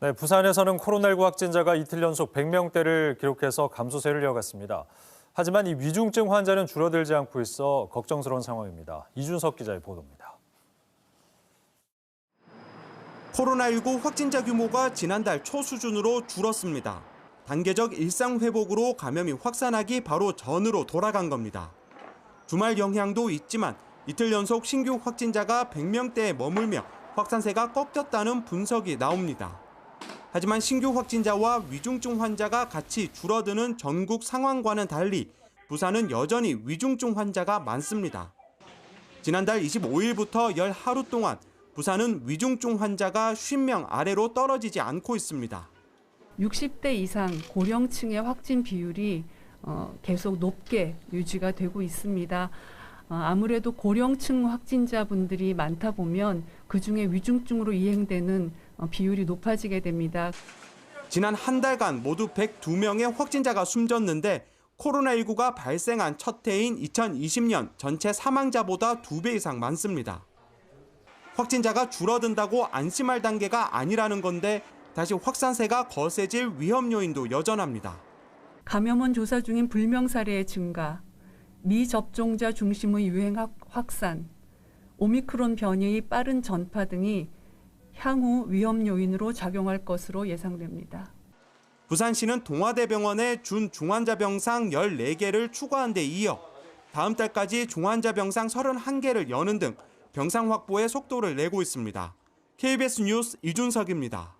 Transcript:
네, 부산에서는 코로나19 확진자가 이틀 연속 100명대를 기록해서 감소세를 이어갔습니다. 하지만 이 위중증 환자는 줄어들지 않고 있어 걱정스러운 상황입니다. 이준석 기자의 보도입니다. 코로나19 확진자 규모가 지난달 초 수준으로 줄었습니다. 단계적 일상 회복으로 감염이 확산하기 바로 전으로 돌아간 겁니다. 주말 영향도 있지만 이틀 연속 신규 확진자가 100명대에 머물며 확산세가 꺾였다는 분석이 나옵니다. 하지만 신규 확진자와 위중증 환자가 같이 줄어드는 전국 상황과는 달리 부산은 여전히 위중증 환자가 많습니다. 지난달 25일부터 열 하루 동안 부산은 위중증 환자가 50명 아래로 떨어지지 않고 있습니다. 60대 이상 고령층의 확진 비율이 어, 계속 높게 유지가 되고 있습니다. 어, 아무래도 고령층 확진자분들이 많다 보면 그 중에 위중증으로 이행되는 어, 비율이 높아지게 됩니다. 지난 한 달간 모두 102명의 확진자가 숨졌는데 코로나19가 발생한 첫 해인 2020년 전체 사망자보다 2배 이상 많습니다. 확진자가 줄어든다고 안심할 단계가 아니라는 건데 다시 확산세가 거세질 위험 요인도 여전합니다. 감염원 조사 중인 불명 사례의 증가, 미접종자 중심의 유행 확- 확산, 오미크론 변이의 빠른 전파 등이 향후 위험 요인으로 작용할 것으로 예상됩니다. 부산시는 동아대병원에 준 중환자 병상 14개를 추가한 데 이어 다음 달까지 중환자 병상 31개를 여는 등 병상 확보에 속도를 내고 있습니다. KBS 뉴스 이준석입니다.